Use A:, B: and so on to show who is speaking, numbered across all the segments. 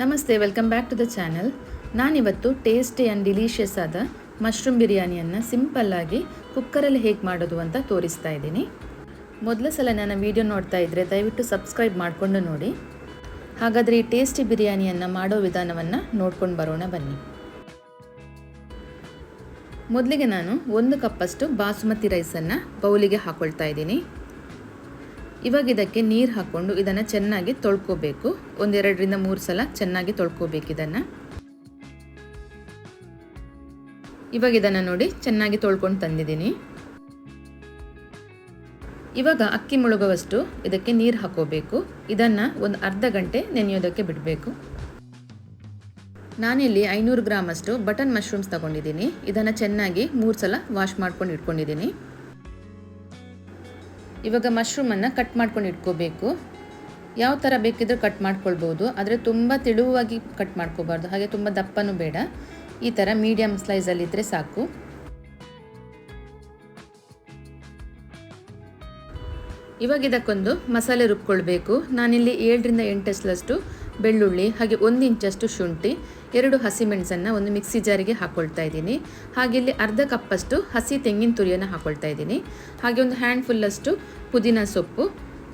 A: ನಮಸ್ತೆ welcome back to the channel ನಾನಿವತ್ತು tasty and delicious ಆದ ಮಶ್ರೂಮ್ ಬಿರಿಯಾನಿಯನ್ನು ಸಿಂಪಲ್ಲಾಗಿ ಕುಕ್ಕರಲ್ಲಿ ಹೇಗೆ ಮಾಡೋದು ಅಂತ ತೋರಿಸ್ತಾ ಇದ್ದೀನಿ. ಮೊದಲ ಸಲ ನನ್ನ ವೀಡಿಯೋ ನೋಡ್ತಾ ಇದ್ದರೆ ದಯವಿಟ್ಟು ಸಬ್ಸ್ಕ್ರೈಬ್ ಮಾಡಿಕೊಂಡು ನೋಡಿ. ಹಾಗಾದರೆ ಈ ಟೇಸ್ಟಿ ಬಿರಿಯಾನಿಯನ್ನು ಮಾಡೋ ವಿಧಾನವನ್ನು ನೋಡ್ಕೊಂಡು ಬರೋಣ ಬನ್ನಿ. ಮೊದಲಿಗೆ ನಾನು ಒಂದು ಕಪ್ಪಷ್ಟು ಬಾಸುಮತಿ ರೈಸನ್ನು ಬೌಲಿಗೆ ಹಾಕ್ಕೊಳ್ತಾ ಇದ್ದೀನಿ. ಇವಾಗ ಇದಕ್ಕೆ ನೀರು ಹಾಕ್ಕೊಂಡು ಇದನ್ನು ಚೆನ್ನಾಗಿ ತೊಳ್ಕೋಬೇಕು. ಒಂದೆರಡರಿಂದ ಮೂರು ಸಲ ಚೆನ್ನಾಗಿ ತೊಳ್ಕೋಬೇಕು ಇದನ್ನು. ಇವಾಗ ಇದನ್ನು ನೋಡಿ ಚೆನ್ನಾಗಿ ತೊಳ್ಕೊಂಡು ತಂದಿದ್ದೀನಿ. ಇವಾಗ ಅಕ್ಕಿ ಮುಳುಗುವಷ್ಟು ಇದಕ್ಕೆ ನೀರು ಹಾಕೋಬೇಕು. ಇದನ್ನು ಒಂದು ಅರ್ಧ ಗಂಟೆ ನೆನೆಯೋದಕ್ಕೆ ಬಿಡಬೇಕು. ನಾನಿಲ್ಲಿ ಐನೂರು ಗ್ರಾಮಷ್ಟು ಬಟನ್ ಮಶ್ರೂಮ್ಸ್ ತಗೊಂಡಿದ್ದೀನಿ. ಇದನ್ನು ಚೆನ್ನಾಗಿ ಮೂರು ಸಲ ವಾಶ್ ಮಾಡ್ಕೊಂಡು ಇಟ್ಕೊಂಡಿದ್ದೀನಿ. ಇವಾಗ ಮಶ್ರೂಮನ್ನು ಕಟ್ ಮಾಡ್ಕೊಂಡು ಇಟ್ಕೋಬೇಕು. ಯಾವ ಥರ ಬೇಕಿದ್ರೂ ಕಟ್ ಮಾಡ್ಕೊಳ್ಬೋದು. ಆದರೆ ತುಂಬ ತೆಳುವಾಗಿ ಕಟ್ ಮಾಡ್ಕೋಬಾರ್ದು. ಹಾಗೆ ತುಂಬ ದಪ್ಪನೂ ಬೇಡ. ಈ ಥರ ಮೀಡಿಯಮ್ ಸ್ಲೈಸಲ್ಲಿದ್ದರೆ ಸಾಕು. ಇವಾಗ ಇದಕ್ಕೊಂದು ಮಸಾಲೆ ರುಬ್ಕೊಳ್ಬೇಕು. ನಾನಿಲ್ಲಿ ಏಳರಿಂದ ಎಂಟಸ್ಲಷ್ಟು ಬೆಳ್ಳುಳ್ಳಿ, ಹಾಗೆ ಒಂದು ಇಂಚಷ್ಟು ಶುಂಠಿ, ಎರಡು ಹಸಿಮೆಣಸನ್ನು ಒಂದು ಮಿಕ್ಸಿ ಜಾರಿಗೆ ಹಾಕ್ಕೊಳ್ತಾ ಇದ್ದೀನಿ. ಹಾಗೆ ಇಲ್ಲಿ ಅರ್ಧ ಕಪ್ಪಷ್ಟು ಹಸಿ ತೆಂಗಿನ ತುರಿಯನ್ನು ಹಾಕ್ಕೊಳ್ತಾ ಇದ್ದೀನಿ. ಹಾಗೆ ಒಂದು ಹ್ಯಾಂಡ್ ಫುಲ್ಲಷ್ಟು ಪುದೀನ ಸೊಪ್ಪು,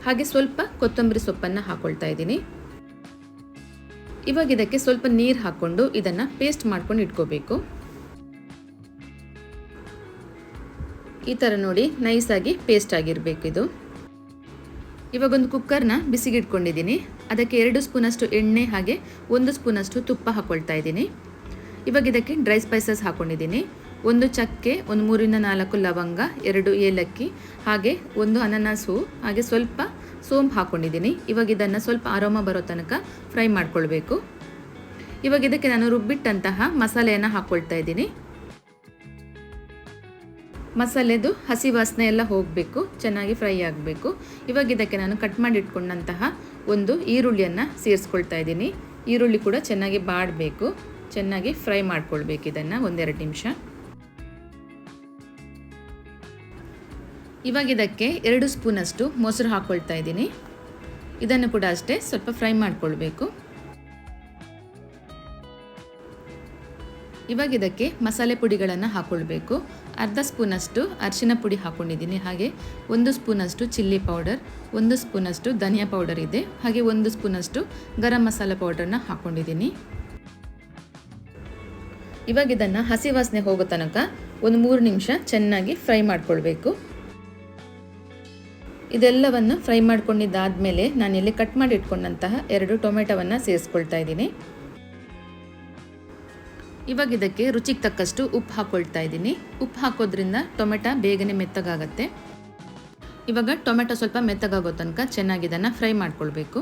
A: ಹಾಗೆ ಸ್ವಲ್ಪ ಕೊತ್ತಂಬರಿ ಸೊಪ್ಪನ್ನು ಹಾಕ್ಕೊಳ್ತಾ ಇದ್ದೀನಿ. ಇವಾಗ ಇದಕ್ಕೆ ಸ್ವಲ್ಪ ನೀರು ಹಾಕ್ಕೊಂಡು ಇದನ್ನು ಪೇಸ್ಟ್ ಮಾಡ್ಕೊಂಡು ಇಟ್ಕೋಬೇಕು. ಈ ಥರ ನೋಡಿ ನೈಸಾಗಿ ಪೇಸ್ಟ್ ಆಗಿರಬೇಕು ಇದು. ಇವಾಗೊಂದು ಕುಕ್ಕರ್ನ ಬಿಸಿಗೆ ಇಟ್ಕೊಂಡಿದ್ದೀನಿ ಅದಕ್ಕೆ ಎರಡು ಸ್ಪೂನಷ್ಟು ಎಣ್ಣೆ ಹಾಗೆ ಒಂದು ಸ್ಪೂನಷ್ಟು ತುಪ್ಪ ಹಾಕ್ಕೊಳ್ತಾ ಇದ್ದೀನಿ. ಇವಾಗ ಇದಕ್ಕೆ ಡ್ರೈ ಸ್ಪೈಸಸ್ ಹಾಕ್ಕೊಂಡಿದ್ದೀನಿ ಒಂದು ಚಕ್ಕೆ, ಒಂದು ಮೂರಿಂದ ನಾಲ್ಕು ಲವಂಗ, ಎರಡು ಏಲಕ್ಕಿ, ಹಾಗೆ ಒಂದು ಅನನಾಸು, ಹಾಗೆ ಸ್ವಲ್ಪ ಸೋಂಪು ಹಾಕ್ಕೊಂಡಿದ್ದೀನಿ ಇವಾಗ ಇದನ್ನು ಸ್ವಲ್ಪ ಆರೋಮ ಬರೋ ತನಕ ಫ್ರೈ ಮಾಡ್ಕೊಳ್ಬೇಕು. ಇವಾಗ ಇದಕ್ಕೆ ನಾನು ರುಬ್ಬಿಟ್ಟಂತಹ ಮಸಾಲೆಯನ್ನು ಹಾಕ್ಕೊಳ್ತಾ ಇದ್ದೀನಿ. ಮಸಾಲೆದು ಹಸಿ ವಾಸನೆ ಎಲ್ಲ ಹೋಗಬೇಕು, ಚೆನ್ನಾಗಿ ಫ್ರೈ ಆಗಬೇಕು. ಇವಾಗ ಇದಕ್ಕೆ ನಾನು ಕಟ್ ಮಾಡಿ ಇಟ್ಕೊಂಡಂತಹ ಒಂದು ಈರುಳ್ಳಿಯನ್ನು ಸೇರಿಸ್ಕೊಳ್ತಾ ಇದ್ದೀನಿ. ಈರುಳ್ಳಿ ಕೂಡ ಚೆನ್ನಾಗಿ ಬಾಡಬೇಕು, ಚೆನ್ನಾಗಿ ಫ್ರೈ ಮಾಡ್ಕೊಳ್ಬೇಕು ಇದನ್ನು ಒಂದೆರಡು ನಿಮಿಷ. ಇವಾಗ ಇದಕ್ಕೆ ಎರಡು ಸ್ಪೂನಷ್ಟು ಮೊಸರು ಹಾಕ್ಕೊಳ್ತಾ ಇದ್ದೀನಿ. ಇದನ್ನು ಕೂಡ ಅಷ್ಟೇ ಸ್ವಲ್ಪ ಫ್ರೈ ಮಾಡ್ಕೊಳ್ಬೇಕು. ಇವಾಗ ಇದಕ್ಕೆ ಮಸಾಲೆ ಪುಡಿಗಳನ್ನು ಹಾಕ್ಕೊಳ್ಬೇಕು ಅರ್ಧ ಸ್ಪೂನಷ್ಟು ಅರಿಶಿನ ಪುಡಿ ಹಾಕ್ಕೊಂಡಿದ್ದೀನಿ ಹಾಗೆ ಒಂದು ಸ್ಪೂನಷ್ಟು ಚಿಲ್ಲಿ ಪೌಡರ್, ಒಂದು ಸ್ಪೂನಷ್ಟು ಧನಿಯಾ ಪೌಡರ್ ಇದೆ. ಹಾಗೆ ಒಂದು ಸ್ಪೂನಷ್ಟು ಗರಂ ಮಸಾಲೆ ಪೌಡರ್ನ ಹಾಕ್ಕೊಂಡಿದ್ದೀನಿ ಇವಾಗ ಇದನ್ನು ಹಸಿ ವಾಸನೆ ಹೋಗೋ ತನಕ ಒಂದು ಮೂರು ನಿಮಿಷ ಚೆನ್ನಾಗಿ ಫ್ರೈ ಮಾಡಿಕೊಳ್ಬೇಕು. ಇದೆಲ್ಲವನ್ನು ಫ್ರೈ ಮಾಡ್ಕೊಂಡಿದ್ದಾದಮೇಲೆ ನಾನಿಲ್ಲಿ ಕಟ್ ಮಾಡಿ ಇಟ್ಕೊಂಡಂತಹ ಎರಡು ಟೊಮೆಟೊವನ್ನು ಸೇರಿಸ್ಕೊಳ್ತಾ ಇದ್ದೀನಿ. ಇವಾಗ ಇದಕ್ಕೆ ರುಚಿಗೆ ತಕ್ಕಷ್ಟು ಉಪ್ಪು ಹಾಕ್ಕೊಳ್ತಾ ಇದ್ದೀನಿ. ಉಪ್ಪು ಹಾಕೋದ್ರಿಂದ ಟೊಮೆಟೊ ಬೇಗನೆ ಮೆತ್ತಗಾಗತ್ತೆ. ಇವಾಗ ಟೊಮೆಟೊ ಸ್ವಲ್ಪ ಮೆತ್ತಗಾಗೋ ತನಕ ಚೆನ್ನಾಗಿ ಇದನ್ನು ಫ್ರೈ ಮಾಡ್ಕೊಳ್ಬೇಕು.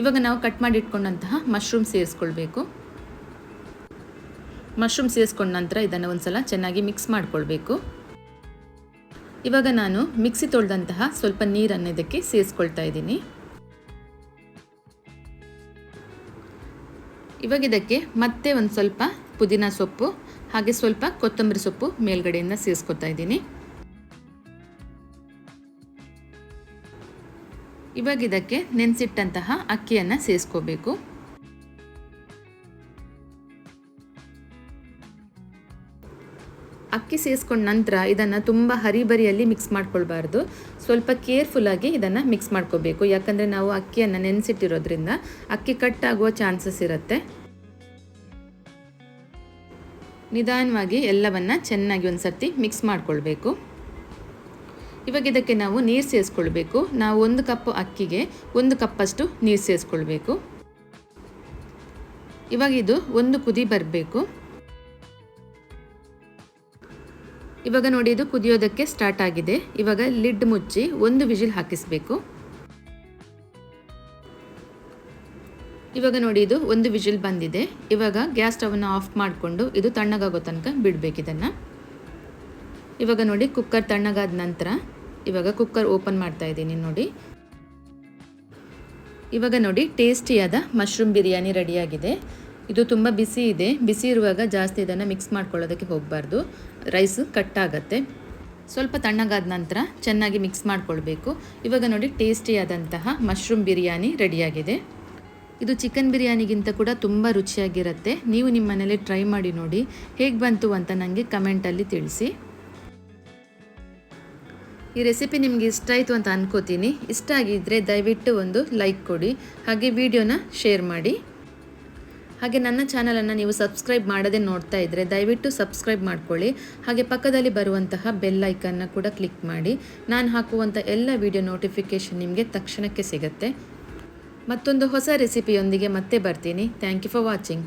A: ಇವಾಗ ನಾವು ಕಟ್ ಮಾಡಿ ಇಟ್ಕೊಂಡಂತಹ ಮಶ್ರೂಮ್ ಸೇರಿಸ್ಕೊಳ್ಬೇಕು. ಮಶ್ರೂಮ್ ಸೇರಿಸ್ಕೊಂಡ ನಂತರ ಇದನ್ನು ಒಂದು ಸಲ ಚೆನ್ನಾಗಿ ಮಿಕ್ಸ್ ಮಾಡ್ಕೊಳ್ಬೇಕು. ಇವಾಗ ನಾನು ಮಿಕ್ಸಿ ತೊಳೆದಂತಹ ಸ್ವಲ್ಪ ನೀರನ್ನು ಇದಕ್ಕೆ ಸೇರಿಸ್ಕೊಳ್ತಾ ಇದ್ದೀನಿ. ಇವಾಗ ಇದಕ್ಕೆ ಮತ್ತೆ ಒಂದು ಸ್ವಲ್ಪ ಪುದೀನ ಸೊಪ್ಪು, ಹಾಗೆ ಸ್ವಲ್ಪ ಕೊತ್ತಂಬರಿ ಸೊಪ್ಪು ಮೇಲ್ಗಡೆಯಿಂದ ಸೇರಿಸ್ಕೊತಾ ಇದ್ದೀನಿ. ಇವಾಗ ಇದಕ್ಕೆ ನೆನೆಸಿಟ್ಟಂತಹ ಅಕ್ಕಿಯನ್ನು ಸೇರಿಸ್ಕೋಬೇಕು. ಅಕ್ಕಿ ಸೇರಿಸ್ಕೊಂಡ ನಂತರ ಇದನ್ನು ತುಂಬ ಹರಿಬರಿಯಲ್ಲಿ ಮಿಕ್ಸ್ ಮಾಡ್ಕೊಳ್ಬಾರ್ದು. ಸ್ವಲ್ಪ ಕೇರ್ಫುಲ್ಲಾಗಿ ಇದನ್ನು ಮಿಕ್ಸ್ ಮಾಡ್ಕೋಬೇಕು. ಯಾಕಂದರೆ ನಾವು ಅಕ್ಕಿಯನ್ನು ನೆನೆಸಿಟ್ಟಿರೋದ್ರಿಂದ ಅಕ್ಕಿ ಕಟ್ ಆಗುವ ಚಾನ್ಸಸ್ ಇರುತ್ತೆ. ನಿಧಾನವಾಗಿ ಎಲ್ಲವನ್ನು ಚೆನ್ನಾಗಿ ಒಂದು ಮಿಕ್ಸ್ ಮಾಡ್ಕೊಳ್ಬೇಕು. ಇವಾಗ ಇದಕ್ಕೆ ನಾವು ನೀರು ಸೇರಿಸ್ಕೊಳ್ಬೇಕು ನಾವು ಒಂದು ಕಪ್ ಅಕ್ಕಿಗೆ ಒಂದು ಕಪ್ಪಷ್ಟು ನೀರು ಸೇರಿಸ್ಕೊಳ್ಬೇಕು ಇವಾಗ ಇದು ಒಂದು ಕುದಿ ಬರಬೇಕು. ಇವಾಗ ನೋಡಿ ಇದು ಕುದಿಯೋದಕ್ಕೆ ಸ್ಟಾರ್ಟ್ ಆಗಿದೆ. ಇವಾಗ ಲಿಡ್ ಮುಚ್ಚಿ ಒಂದು ವಿಜಿಲ್ ಹಾಕಿಸಬೇಕು. ಇವಾಗ ನೋಡಿ ಇದು ಒಂದು ವಿಜಿಲ್ ಬಂದಿದೆ. ಇವಾಗ ಗ್ಯಾಸ್ ಸ್ಟವನ್ನು ಆಫ್ ಮಾಡಿಕೊಂಡು ಇದು ತಣ್ಣಗಾಗೋ ತನಕ ಬಿಡಬೇಕು ಇದನ್ನು. ಇವಾಗ ನೋಡಿ ಕುಕ್ಕರ್ ತಣ್ಣಗಾದ ನಂತರ ಇವಾಗ ಕುಕ್ಕರ್ ಓಪನ್ ಮಾಡ್ತಾ ಇದ್ದೀನಿ ನೋಡಿ. ಇವಾಗ ನೋಡಿ ಟೇಸ್ಟಿಯಾದ ಮಶ್ರೂಮ್ ಬಿರಿಯಾನಿ ರೆಡಿಯಾಗಿದೆ ಇದು ತುಂಬ ಬಿಸಿ ಇದೆ. ಬಿಸಿ ಇರುವಾಗ ಜಾಸ್ತಿ ಇದನ್ನು ಮಿಕ್ಸ್ ಮಾಡ್ಕೊಳ್ಳೋದಕ್ಕೆ ಹೋಗಬಾರ್ದು. ರೈಸ್ ಕಟ್ಟಾಗತ್ತೆ. ಸ್ವಲ್ಪ ತಣ್ಣಗಾದ ನಂತರ ಚೆನ್ನಾಗಿ ಮಿಕ್ಸ್ ಮಾಡ್ಕೊಳ್ಬೇಕು. ಇವಾಗ ನೋಡಿ ಟೇಸ್ಟಿಯಾದಂತಹ ಮಶ್ರೂಮ್ ಬಿರಿಯಾನಿ ರೆಡಿಯಾಗಿದೆ. ಇದು ಚಿಕನ್ ಬಿರಿಯಾನಿಗಿಂತ ಕೂಡ ತುಂಬ ರುಚಿಯಾಗಿರುತ್ತೆ. ನೀವು ನಿಮ್ಮ ಮನೇಲಿ ಟ್ರೈ ಮಾಡಿ ನೋಡಿ ಹೇಗೆ ಬಂತು ಅಂತ ನನಗೆ ಕಮೆಂಟಲ್ಲಿ ತಿಳಿಸಿ. ಈ ರೆಸಿಪಿ ನಿಮಗೆ ಇಷ್ಟ ಆಯಿತು ಅಂತ ಅನ್ಕೋತೀನಿ. ಇಷ್ಟ ಆಗಿದ್ದರೆ ದಯವಿಟ್ಟು ಒಂದು ಲೈಕ್ ಕೊಡಿ. ಹಾಗೆ ವಿಡಿಯೋನ ಶೇರ್ ಮಾಡಿ. ಹಾಗೆ ನನ್ನ ಚಾನಲನ್ನು ನೀವು ಸಬ್ಸ್ಕ್ರೈಬ್ ಮಾಡದೆ ನೋಡ್ತಾ ಇದ್ದರೆ ದಯವಿಟ್ಟು ಸಬ್ಸ್ಕ್ರೈಬ್ ಮಾಡ್ಕೊಳ್ಳಿ. ಹಾಗೆ ಪಕ್ಕದಲ್ಲಿ ಬರುವಂತಹ ಬೆಲ್ ಐಕನ್ನ ಕೂಡ ಕ್ಲಿಕ್ ಮಾಡಿ. ನಾನು ಹಾಕುವಂಥ ಎಲ್ಲ ವಿಡಿಯೋ ನೋಟಿಫಿಕೇಷನ್ ನಿಮಗೆ ತಕ್ಷಣಕ್ಕೆ ಸಿಗುತ್ತೆ. ಮತ್ತೊಂದು ಹೊಸ ರೆಸಿಪಿಯೊಂದಿಗೆ ಮತ್ತೆ ಬರ್ತೀನಿ. Thank you for watching.